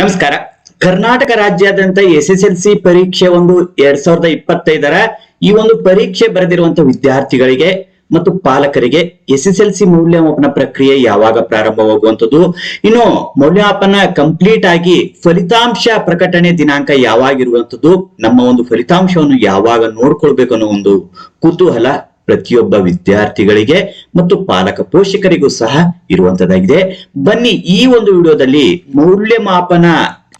ನಮಸ್ಕಾರ. ಕರ್ನಾಟಕ ರಾಜ್ಯಾದ್ಯಂತ S S L C ಪರೀಕ್ಷೆ ಒಂದು ಎರಡ್ ಸಾವಿರದ ಇಪ್ಪತ್ತೈದರ ಈ ಒಂದು ಪರೀಕ್ಷೆ ಬರೆದಿರುವಂತಹ ವಿದ್ಯಾರ್ಥಿಗಳಿಗೆ ಮತ್ತು ಪಾಲಕರಿಗೆ ಎಸ್ ಎಸ್ ಎಲ್ ಸಿ ಮೌಲ್ಯಮಾಪನ ಪ್ರಕ್ರಿಯೆ ಯಾವಾಗ ಪ್ರಾರಂಭವಾಗುವಂಥದ್ದು? ಇನ್ನು ಮೌಲ್ಯಮಾಪನ ಕಂಪ್ಲೀಟ್ ಆಗಿ ಫಲಿತಾಂಶ ಪ್ರಕಟಣೆ ದಿನಾಂಕ ಯಾವಾಗಿರುವಂಥದ್ದು? ನಮ್ಮ ಒಂದು ಫಲಿತಾಂಶವನ್ನು ಯಾವಾಗ ನೋಡ್ಕೊಳ್ಬೇಕು ಅನ್ನೋ ಒಂದು ಕುತೂಹಲ ಪ್ರತಿಯೊಬ್ಬ ವಿದ್ಯಾರ್ಥಿಗಳಿಗೆ ಮತ್ತು ಪಾಲಕ ಪೋಷಕರಿಗೂ ಸಹ ಇರುವಂತದ್ದಾಗಿದೆ. ಬನ್ನಿ ಈ ಒಂದು ವಿಡಿಯೋದಲ್ಲಿ ಮೌಲ್ಯಮಾಪನ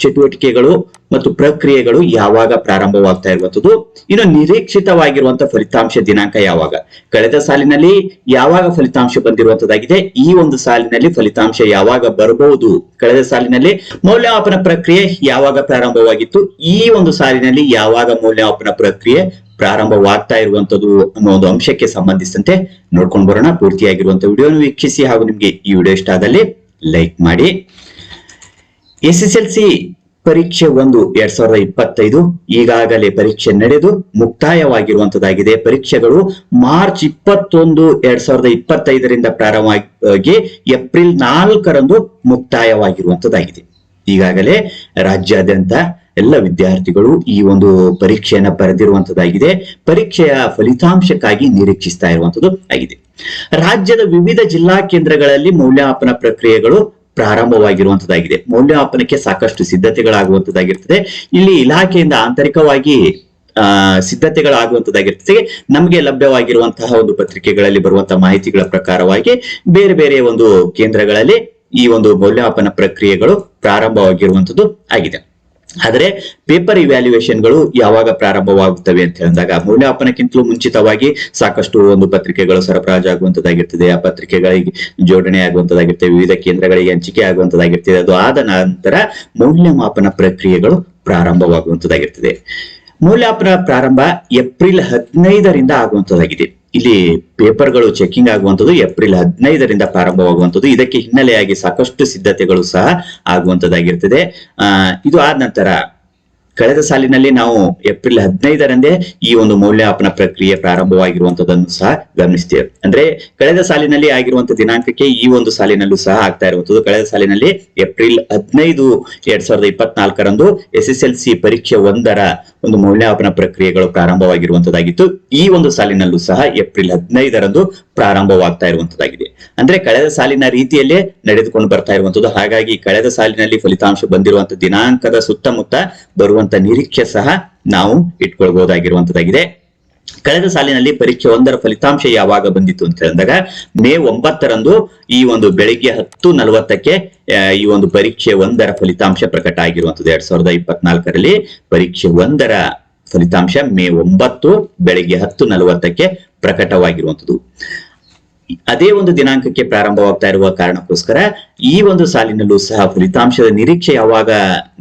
ಚಟುವಟಿಕೆಗಳು ಮತ್ತು ಪ್ರಕ್ರಿಯೆಗಳು ಯಾವಾಗ ಪ್ರಾರಂಭವಾಗ್ತಾ ಇರುವಂತದ್ದು ಇನ್ನು ನಿರೀಕ್ಷಿತವಾಗಿರುವಂತಹ ಫಲಿತಾಂಶ ದಿನಾಂಕ ಯಾವಾಗ? ಕಳೆದ ಸಾಲಿನಲ್ಲಿ ಯಾವಾಗ ಫಲಿತಾಂಶ ಬಂದಿರುವಂತದ್ದಾಗಿದೆ ಈ ಒಂದು ಸಾಲಿನಲ್ಲಿ ಫಲಿತಾಂಶ ಯಾವಾಗ ಬರಬಹುದು? ಕಳೆದ ಸಾಲಿನಲ್ಲಿ ಮೌಲ್ಯಮಾಪನ ಪ್ರಕ್ರಿಯೆ ಯಾವಾಗ ಪ್ರಾರಂಭವಾಗಿತ್ತು? ಈ ಒಂದು ಸಾಲಿನಲ್ಲಿ ಯಾವಾಗ ಮೌಲ್ಯಮಾಪನ ಪ್ರಕ್ರಿಯೆ ಪ್ರಾರಂಭವಾಗ್ತಾ ಇರುವಂತದ್ದು ಅನ್ನೋ ಒಂದು ಅಂಶಕ್ಕೆ ಸಂಬಂಧಿಸಿದಂತೆ ನೋಡ್ಕೊಂಡು ಬರೋಣ. ಪೂರ್ತಿಯಾಗಿರುವಂತಹ ವಿಡಿಯೋನ ವೀಕ್ಷಿಸಿ ಹಾಗೂ ನಿಮ್ಗೆ ಈ ವಿಡಿಯೋ ಇಷ್ಟ ಆದಲ್ಲಿ ಲೈಕ್ ಮಾಡಿ. ಎಸ್ ಎಸ್ ಎಲ್ ಸಿ ಪರೀಕ್ಷೆ ಒಂದು ಎರಡ್ ಸಾವಿರದ ಇಪ್ಪತ್ತೈದು ಈಗಾಗಲೇ ಪರೀಕ್ಷೆ ನಡೆದು ಮುಕ್ತಾಯವಾಗಿರುವಂತದ್ದಾಗಿದೆ ಪರೀಕ್ಷೆಗಳು ಮಾರ್ಚ್ ಇಪ್ಪತ್ತೊಂದು ಎರಡ್ ಸಾವಿರದ ಇಪ್ಪತ್ತೈದರಿಂದ ಪ್ರಾರಂಭವಾಗಿ ಏಪ್ರಿಲ್ ನಾಲ್ಕರಂದು ಮುಕ್ತಾಯವಾಗಿರುವಂತದ್ದಾಗಿದೆ ಈಗಾಗಲೇ ರಾಜ್ಯಾದ್ಯಂತ ಎಲ್ಲ ವಿದ್ಯಾರ್ಥಿಗಳು ಈ ಒಂದು ಪರೀಕ್ಷೆಯನ್ನ ಬರೆದಿರುವಂತದ್ದಾಗಿದೆ ಪರೀಕ್ಷೆಯ ಫಲಿತಾಂಶಕ್ಕಾಗಿ ನಿರೀಕ್ಷಿಸ್ತಾ ಇರುವಂತದ್ದು ಆಗಿದೆ. ರಾಜ್ಯದ ವಿವಿಧ ಜಿಲ್ಲಾ ಕೇಂದ್ರಗಳಲ್ಲಿ ಮೌಲ್ಯಮಾಪನ ಪ್ರಕ್ರಿಯೆಗಳು ಪ್ರಾರಂಭವಾಗಿರುವಂತದ್ದಾಗಿದೆ. ಮೌಲ್ಯಮಾಪನಕ್ಕೆ ಸಾಕಷ್ಟು ಸಿದ್ಧತೆಗಳಾಗುವಂತದ್ದಾಗಿರ್ತದೆ. ಇಲ್ಲಿ ಇಲಾಖೆಯಿಂದ ಆಂತರಿಕವಾಗಿ, ಆ, ಸಿದ್ಧತೆಗಳಾಗುವಂತದ್ದಾಗಿರ್ತದೆ. ನಮಗೆ ಲಭ್ಯವಾಗಿರುವಂತಹ ಒಂದು ಪತ್ರಿಕೆಗಳಲ್ಲಿ ಬರುವಂತಹ ಮಾಹಿತಿಗಳ ಪ್ರಕಾರವಾಗಿ ಬೇರೆ ಬೇರೆ ಒಂದು ಕೇಂದ್ರಗಳಲ್ಲಿ ಈ ಒಂದು ಮೌಲ್ಯಮಾಪನ ಪ್ರಕ್ರಿಯೆಗಳು ಪ್ರಾರಂಭವಾಗಿರುವಂತದ್ದು ಆಗಿದೆ. ಆದರೆ ಪೇಪರ್ ಇವ್ಯಾಲ್ಯೂಯೇಷನ್ಗಳು ಯಾವಾಗ ಪ್ರಾರಂಭವಾಗುತ್ತವೆ ಅಂತ ಹೇಳಿದಾಗ ಮೌಲ್ಯಮಾಪನಕ್ಕಿಂತಲೂ ಮುಂಚಿತವಾಗಿ ಸಾಕಷ್ಟು ಒಂದು ಪತ್ರಿಕೆಗಳು ಸರಬರಾಜಾಗುವಂತದ್ದಾಗಿರ್ತದೆ ಆ ಪತ್ರಿಕೆಗಳಿಗೆ ಜೋಡಣೆ ಆಗುವಂತದ್ದಾಗಿರ್ತದೆ. ವಿವಿಧ ಕೇಂದ್ರಗಳಿಗೆ ಹಂಚಿಕೆ ಆಗುವಂತದ್ದಾಗಿರ್ತದೆ. ಅದು ಆದ ನಂತರ ಮೌಲ್ಯಮಾಪನ ಪ್ರಕ್ರಿಯೆಗಳು ಪ್ರಾರಂಭವಾಗುವಂತದ್ದಾಗಿರ್ತದೆ. ಮೌಲ್ಯಮಾಪನ ಪ್ರಾರಂಭ ಏಪ್ರಿಲ್ ಹದಿನೈದರಿಂದ ಆಗುವಂತದ್ದಾಗಿದೆ. ಇಲ್ಲಿ ಪೇಪರ್ಗಳು ಚೆಕಿಂಗ್ ಆಗುವಂಥದ್ದು ಏಪ್ರಿಲ್ ಹದಿನೈದರಿಂದ ಪ್ರಾರಂಭವಾಗುವಂತದ್ದು. ಇದಕ್ಕೆ ಹಿನ್ನೆಲೆಯಾಗಿ ಸಾಕಷ್ಟು ಸಿದ್ಧತೆಗಳು ಸಹ ಆಗುವಂತದ್ದಾಗಿರ್ತದೆ ಇದು ಆದ ನಂತರ ಕಳೆದ ಸಾಲಿನಲ್ಲಿ ನಾವು ಏಪ್ರಿಲ್ ಹದಿನೈದರಂದೇ ಈ ಒಂದು ಮೌಲ್ಯಮಾಪನ ಪ್ರಕ್ರಿಯೆ ಪ್ರಾರಂಭವಾಗಿರುವಂತದನ್ನು ಸಹ ಗಮನಿಸ್ತೇವೆ. ಅಂದ್ರೆ ಕಳೆದ ಸಾಲಿನಲ್ಲಿ ಆಗಿರುವಂತಹ ದಿನಾಂಕಕ್ಕೆ ಈ ಒಂದು ಸಾಲಿನಲ್ಲೂ ಸಹ ಆಗ್ತಾ ಇರುವಂಥದ್ದು ಕಳೆದ ಸಾಲಿನಲ್ಲಿ ಏಪ್ರಿಲ್ ಹದಿನೈದು, ಎರಡ್ ಸಾವಿರದ ಇಪ್ಪತ್ನಾಲ್ಕರಂದು ಎಸ್ ಎಸ್ ಎಲ್ ಸಿ ಪರೀಕ್ಷೆ ಒಂದರ ಒಂದು ಮೌಲ್ಯಮಾಪನ ಪ್ರಕ್ರಿಯೆಗಳು ಪ್ರಾರಂಭವಾಗಿರುವಂತದ್ದಾಗಿತ್ತು. ಈ ಒಂದು ಸಾಲಿನಲ್ಲೂ ಸಹ ಏಪ್ರಿಲ್ ಹದಿನೈದರಂದು ಪ್ರಾರಂಭವಾಗ್ತಾ ಇರುವಂತದ್ದಾಗಿದೆ. ಅಂದ್ರೆ ಕಳೆದ ಸಾಲಿನ ರೀತಿಯಲ್ಲೇ ನಡೆದುಕೊಂಡು ಬರ್ತಾ ಇರುವಂತದ್ದು. ಹಾಗಾಗಿ ಕಳೆದ ಸಾಲಿನಲ್ಲಿ ಫಲಿತಾಂಶ ಬಂದಿರುವಂತಹ ದಿನಾಂಕದ ಸುತ್ತಮುತ್ತ ಬರುವಂತ ನಿರೀಕ್ಷೆ ಸಹ ನಾವು ಇಟ್ಕೊಳ್ಬಹುದಾಗಿರುವಂತದ್ದಾಗಿದೆ ಕಳೆದ ಸಾಲಿನಲ್ಲಿ ಪರೀಕ್ಷೆ ಒಂದರ ಫಲಿತಾಂಶ ಯಾವಾಗ ಬಂದಿತ್ತು ಅಂತ ಹೇಳಿದಾಗ ಮೇ ಒಂಬತ್ತರಂದು ಈ ಒಂದು ಬೆಳಿಗ್ಗೆ ಹತ್ತು ನಲವತ್ತಕ್ಕೆ ಈ ಒಂದು ಪರೀಕ್ಷೆ ಒಂದರ ಫಲಿತಾಂಶ ಪ್ರಕಟ ಆಗಿರುವಂತದ್ದು ಎರಡ್ ಸಾವಿರದ ಇಪ್ಪತ್ನಾಲ್ಕರಲ್ಲಿ ಪರೀಕ್ಷೆ ಒಂದರ ಫಲಿತಾಂಶ ಮೇ ಒಂಬತ್ತು ಬೆಳಿಗ್ಗೆ ಹತ್ತು ನಲವತ್ತಕ್ಕೆ ಪ್ರಕಟವಾಗಿರುವಂತದ್ದು ಅದೇ ಒಂದು ದಿನಾಂಕಕ್ಕೆ ಪ್ರಾರಂಭವಾಗ್ತಾ ಇರುವ ಕಾರಣಕ್ಕೋಸ್ಕರ ಈ ಒಂದು ಸಾಲಿನಲ್ಲೂ ಸಹ ಫಲಿತಾಂಶದ ನಿರೀಕ್ಷೆ ಯಾವಾಗ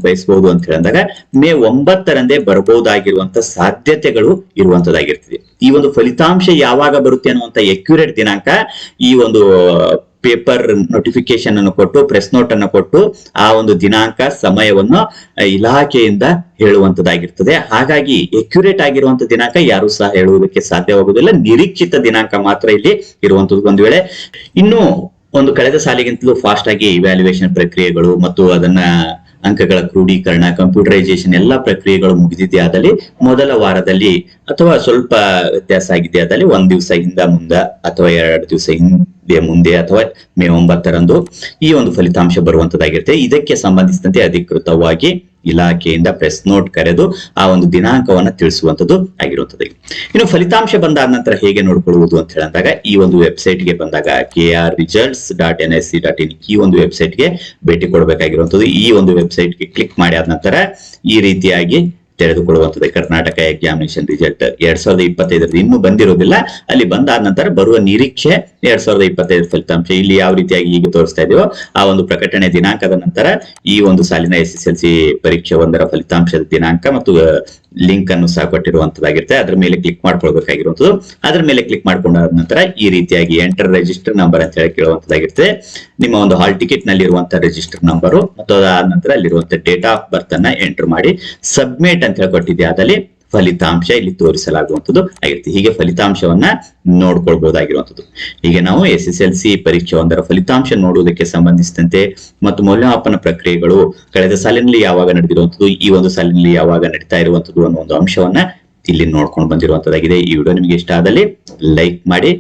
ಬಯಸಬಹುದು ಅಂತ ಹೇಳಿದಾಗ ಮೇ ಒಂಬತ್ತರಂದೇ ಬರಬಹುದಾಗಿರುವಂತ ಸಾಧ್ಯತೆಗಳು ಇರುವಂತದ್ದಾಗಿರ್ತದೆ ಈ ಒಂದು ಫಲಿತಾಂಶ ಯಾವಾಗ ಬರುತ್ತೆ ಅನ್ನುವಂತ ಎಕ್ಯುರೇಟ್ ದಿನಾಂಕ ಈ ಒಂದು ಪೇಪರ್ ನೋಟಿಫಿಕೇಶನ್ ಅನ್ನು ಕೊಟ್ಟು ಪ್ರೆಸ್ ನೋಟ್ ಅನ್ನು ಕೊಟ್ಟು ಆ ಒಂದು ದಿನಾಂಕ, ಸಮಯವನ್ನು ಇಲಾಖೆಯಿಂದ ಹೇಳುವಂತದ್ದಾಗಿರ್ತದೆ. ಹಾಗಾಗಿ ಎಕ್ಯುರೇಟ್ ಆಗಿರುವಂತ ದಿನಾಂಕ ಯಾರು ಸಹ ಹೇಳುವುದಕ್ಕೆ ಸಾಧ್ಯವಾಗುವುದಿಲ್ಲ ನಿರೀಕ್ಷಿತ ದಿನಾಂಕ ಮಾತ್ರ ಇಲ್ಲಿ ಇರುವಂತದ್ದು ಒಂದು ವೇಳೆ. ಇನ್ನು ಒಂದು ಕಳೆದ ಸಾಲಿಗಿಂತಲೂ ಫಾಸ್ಟ್ ಆಗಿ ಇವ್ಯಾಲ್ಯೂಯೇಷನ್ ಪ್ರಕ್ರಿಯೆಗಳು ಮತ್ತು ಅದನ್ನ ಅಂಕಗಳ ಕ್ರೋಢೀಕರಣ ಕಂಪ್ಯೂಟರೈಸೇಷನ್ ಎಲ್ಲಾ ಪ್ರಕ್ರಿಯೆಗಳು ಮುಗಿದಿದೆ ಆದಲ್ಲಿ ಮೊದಲ ವಾರದಲ್ಲಿ ಅಥವಾ ಸ್ವಲ್ಪ ವ್ಯತ್ಯಾಸ ಆಗಿದೆ ಆದಲ್ಲಿ ಒಂದ್ ದಿವಸ ಹಿಂದ ಮುಂದ ಅಥವಾ ಎರಡು ದಿವಸ ಹಿಂದೆ ಮುಂದೆ ಅಥವಾ ಮೇ ಒಂಬತ್ತರಂದು ಈ ಒಂದು ಫಲಿತಾಂಶ ಬರುವಂತದ್ದಾಗಿರುತ್ತೆ. ಇದಕ್ಕೆ ಸಂಬಂಧಿಸಿದಂತೆ ಅಧಿಕೃತವಾಗಿ ಇಲಾಖೆಯಿಂದ ಪ್ರೆಸ್ ನೋಟ್ ಕರೆದು ಆ ಒಂದು ದಿನಾಂಕವನ್ನ ತಿಳಿಸುವಂತದ್ದು ಆಗಿರುವಂತದ್ದು ಇನ್ನು ಫಲಿತಾಂಶ ಬಂದಾದ ನಂತರ ಹೇಗೆ ನೋಡ್ಕೊಳ್ಳುವುದು ಅಂತ ಹೇಳಿದಾಗ ಈ ಒಂದು ವೆಬ್ಸೈಟ್ಗೆ ಬಂದಾಗ K R results dot N S C dot in ಈ ಒಂದು ವೆಬ್ಸೈಟ್ಗೆ ಭೇಟಿ ಕೊಡಬೇಕಾಗಿರುವಂತದ್ದು ಈ ಒಂದು ವೆಬ್ಸೈಟ್ಗೆ ಕ್ಲಿಕ್ ಮಾಡಿ ಆದ ನಂತರ ಈ ರೀತಿಯಾಗಿ ತೆರೆದುಕೊಳ್ಳುವಂಥದ್ದು ಕರ್ನಾಟಕ ಎಕ್ಸಾಮಿನೇಷನ್ ರಿಸಲ್ಟ್ ಎರಡ್ ಸಾವಿರದ ಇಪ್ಪತ್ತೈದರಲ್ಲಿ ಇನ್ನೂ ಬಂದಿರೋದಿಲ್ಲ. ಅಲ್ಲಿ ಬಂದಾದ ನಂತರ ಬರುವ ನಿರೀಕ್ಷೆ ಎರಡ್ ಸಾವಿರದ ಇಪ್ಪತ್ತೈದು ಫಲಿತಾಂಶ ಇಲ್ಲಿ ಯಾವ ರೀತಿಯಾಗಿ ಈಗ ತೋರಿಸ್ತಾ ಇದೆಯೋ ಆ ಒಂದು ಪ್ರಕಟಣೆ ದಿನಾಂಕದ ನಂತರ ಈ ಒಂದು ಸಾಲಿನ ಎಸ್ ಎಸ್ ಎಲ್ ಸಿ ಪರೀಕ್ಷೆ ಒಂದರ ಫಲಿತಾಂಶದ ದಿನಾಂಕ ಮತ್ತು ಲಿಂಕ್ ಅನ್ನು ಸಹ ಕೊಟ್ಟಿರುವಂತದ್ದಾಗಿರುತ್ತೆ ಅದ್ರ ಮೇಲೆ ಕ್ಲಿಕ್ ಮಾಡ್ಕೊಳ್ಬೇಕಾಗಿರುವಂತದ್ದು ಅದ್ರ ಮೇಲೆ ಕ್ಲಿಕ್ ಮಾಡ್ಕೊಂಡಾದ ನಂತರ ಈ ರೀತಿಯಾಗಿ ಎಂಟರ್ ರಿಜಿಸ್ಟರ್ ನಂಬರ್ ಅಂತ ಹೇಳಿ ಕೇಳುವಂತದ್ದಾಗಿರುತ್ತೆ ನಿಮ್ಮ ಒಂದು ಹಾಲ್ ಟಿಕೆಟ್ನಲ್ಲಿ ಇರುವಂತಹ ರಿಜಿಸ್ಟರ್ ನಂಬರು ಮತ್ತು ಅದಾದ ನಂತರ ಅಲ್ಲಿರುವಂತಹ ಡೇಟ್ ಆಫ್ ಬರ್ತ್ ಅನ್ನ ಎಂಟರ್ ಮಾಡಿ ಸಬ್ಮಿಟ್ ಅಂತ ಹೇಳಿ ಅದಲ್ಲಿ ಫಲಿತಾಂಶ ಇಲ್ಲಿ ತೋರಿಸಲಾಗುವಂಥದ್ದು ಆಗಿರುತ್ತೆ. ಹೀಗೆ ಫಲಿತಾಂಶವನ್ನ ನೋಡ್ಕೊಳ್ಬಹುದಾಗಿರುವಂಥದ್ದು. ಹೀಗೆ ನಾವು ಎಸ್ ಎಸ್ ಎಲ್ ಸಿ ಪರೀಕ್ಷೆ ಒಂದರ ಫಲಿತಾಂಶ ನೋಡುವುದಕ್ಕೆ ಸಂಬಂಧಿಸಿದಂತೆ ಮತ್ತು ಮೌಲ್ಯಮಾಪನ ಪ್ರಕ್ರಿಯೆಗಳು ಕಳೆದ ಸಾಲಿನಲ್ಲಿ ಯಾವಾಗ ನಡೆದಿರುವಂಥದ್ದು, ಈ ಒಂದು ಸಾಲಿನಲ್ಲಿ ಯಾವಾಗ ನಡೀತಾ ಇರುವಂಥದ್ದು ಅನ್ನೋ ಒಂದು ಅಂಶವನ್ನ ಇಲ್ಲಿ ನೋಡ್ಕೊಂಡು ಬಂದಿರುವಂತದ್ದಾಗಿದೆ ಈ ವಿಡಿಯೋ ನಿಮಗೆ ಇಷ್ಟ ಆದಲ್ಲಿ ಲೈಕ್ ಮಾಡಿ